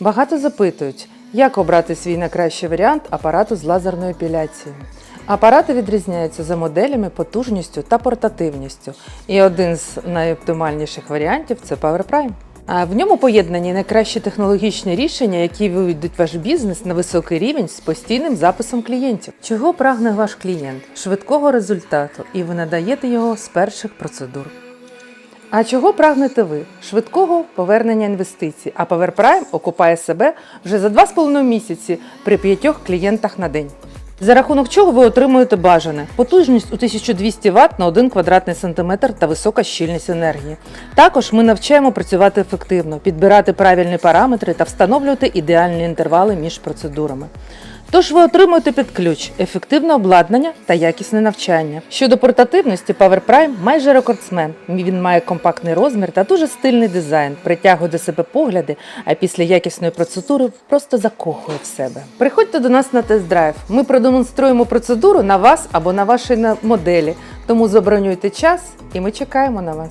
Багато запитують, як обрати свій найкращий варіант апарату з лазерною епіляцією. Апарати відрізняються за моделями, потужністю та портативністю. І один з найоптимальніших варіантів це Power Prime. А в ньому поєднані найкращі технологічні рішення, які виведуть ваш бізнес на високий рівень з постійним записом клієнтів. Чого прагне ваш клієнт? Швидкого результату, і ви надаєте його з перших процедур. А чого прагнете ви? Швидкого повернення інвестицій, а Power Prime окупає себе вже за 2,5 місяці при п'ятьох клієнтах на день. За рахунок чого ви отримуєте бажане потужність у 1200 Вт на 1 квадратний сантиметр та висока щільність енергії. Також ми навчаємо працювати ефективно, підбирати правильні параметри та встановлювати ідеальні інтервали між процедурами. Тож ви отримуєте під ключ ефективне обладнання та якісне навчання. Щодо портативності, Power Prime майже рекордсмен. Він має компактний розмір та дуже стильний дизайн, притягує до себе погляди, а після якісної процедури просто закохує в себе. Приходьте до нас на тест-драйв. Ми продемонструємо процедуру на вас або на вашій моделі. Тому забронюйте час, і ми чекаємо на вас.